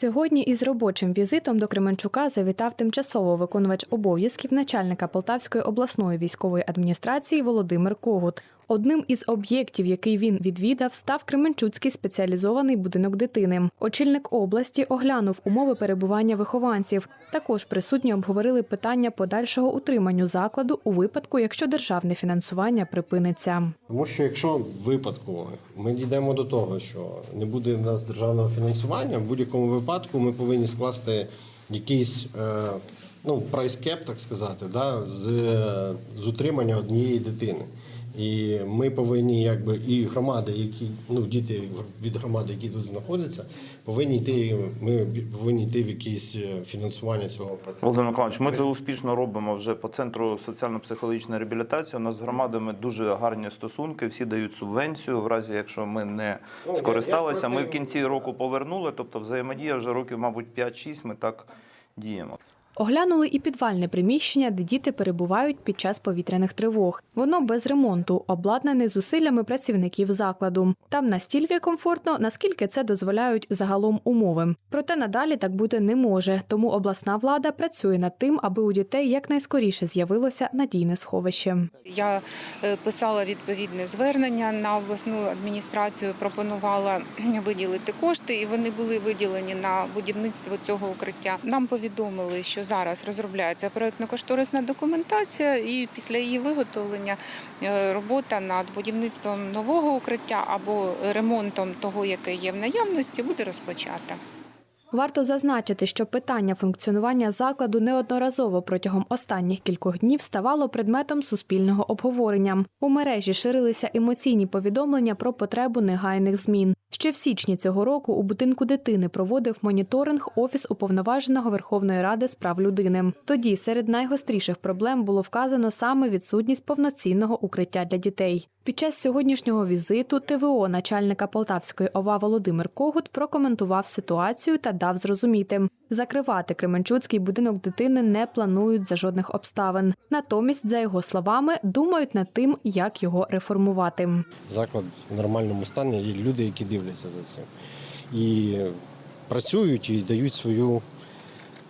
Сьогодні із робочим візитом до Кременчука завітав тимчасово виконувач обов'язків начальника Полтавської обласної військової адміністрації Володимир Когут. Одним із об'єктів, який він відвідав, став Кременчуцький спеціалізований будинок дитини. Очільник області оглянув умови перебування вихованців. Також присутні обговорили питання подальшого утриманню закладу у випадку, якщо державне фінансування припиниться. Тому що якщо випадку ми дійдемо до того, що не буде в нас державного фінансування, в будь-якому випадку ми повинні скласти якийсь е, ну, прайскеп, так сказати, да, з, з утримання однієї дитини. І ми повинні, якби, і громади, які ну діти від громади, які тут знаходяться, повинні йти. Ми повинні йти в якесь е, фінансування цього процесу. Володимир Миколаївич, ми це успішно робимо вже по центру соціально-психологічної реабілітації. У нас з громадами дуже гарні стосунки. Всі дають субвенцію. В разі якщо ми не Ну, скористалися, я ми в кінці року повернули. Тобто, взаємодія вже років, мабуть, 5-6 Ми так діємо. Оглянули і підвальне приміщення, де діти перебувають під час повітряних тривог. Воно без ремонту, обладнане зусиллями працівників закладу. Там настільки комфортно, наскільки це дозволяють загалом умови. Проте надалі так бути не може. Тому обласна влада працює над тим, аби у дітей якнайскоріше з'явилося надійне сховище. Я е, писала відповідне звернення на обласну адміністрацію, пропонувала виділити кошти, і вони були виділені на будівництво цього укриття. Нам повідомили, що зараз розробляється проєктно-кошторисна документація, і після її виготовлення е, робота над будівництвом нового укриття або ремонтом того, яке є в наявності, буде розпочата. Варто зазначити, що питання функціонування закладу неодноразово протягом останніх кількох днів ставало предметом суспільного обговорення. У мережі ширилися емоційні повідомлення про потребу негайних змін. Ще в січні цього року у будинку дитини проводив моніторинг офіс уповноваженого Верховної Ради з прав людини. Тоді серед найгостріших проблем було вказано саме відсутність повноцінного укриття для дітей. Під час сьогоднішнього візиту ТВО начальника Полтавської ОВА Володимир Когут прокоментував ситуацію та дав зрозуміти, закривати Кременчуцький будинок дитини не планують за жодних обставин. Натомість, за його словами, думають над тим, як його реформувати. заклад в нормальному стані, і люди, які дивляться за цим. І працюють і дають свою,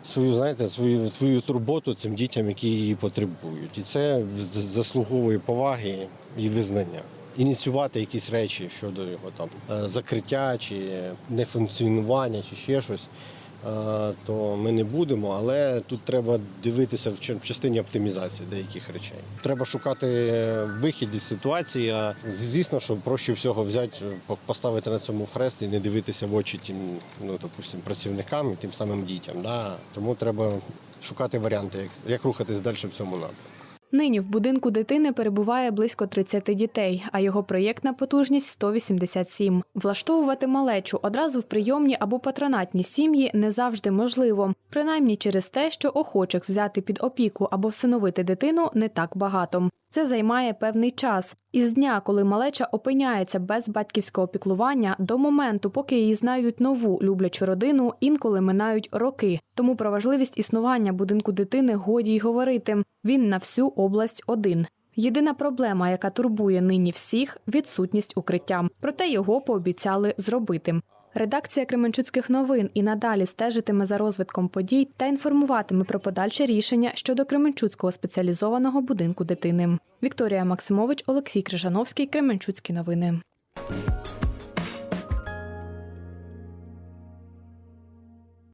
свою, знаєте, свою, твою турботу цим дітям, які її потребують. І це заслуговує поваги і визнання. Ініціювати якісь речі щодо його там е, закриття чи нефункціонування, чи ще щось. Е, То ми не будемо, але тут треба дивитися в частині оптимізації деяких речей. Треба шукати вихід із ситуації. А звісно, що проще всього взяти, поставити на цьому хрест і не дивитися в очі тим, ну допустим, працівникам і тим самим дітям. Да? Тому треба шукати варіанти, як, як рухатись далі в цьому напрямку. Нині в будинку дитини перебуває близько 30 дітей, а його проєктна потужність 187. Влаштовувати малечу одразу в прийомні або патронатні сім'ї не завжди можливо, принаймні через те, що охочих взяти під опіку або всиновити дитину не так багато. Це займає певний час. Із дня, коли малеча опиняється без батьківського піклування, до моменту, поки її знайдуть нову люблячу родину, інколи минають роки. Тому про важливість існування будинку дитини годі й говорити. Він на всю область один. Єдина проблема, яка турбує нині всіх відсутність укриття. Проте його пообіцяли зробити. Редакція Кременчуцьких новин і надалі стежитиме за розвитком подій та інформуватиме про подальше рішення щодо Кременчуцького спеціалізованого будинку дитини. Вікторія Максимович, Олексій Крижановський, Кременчуцькі новини.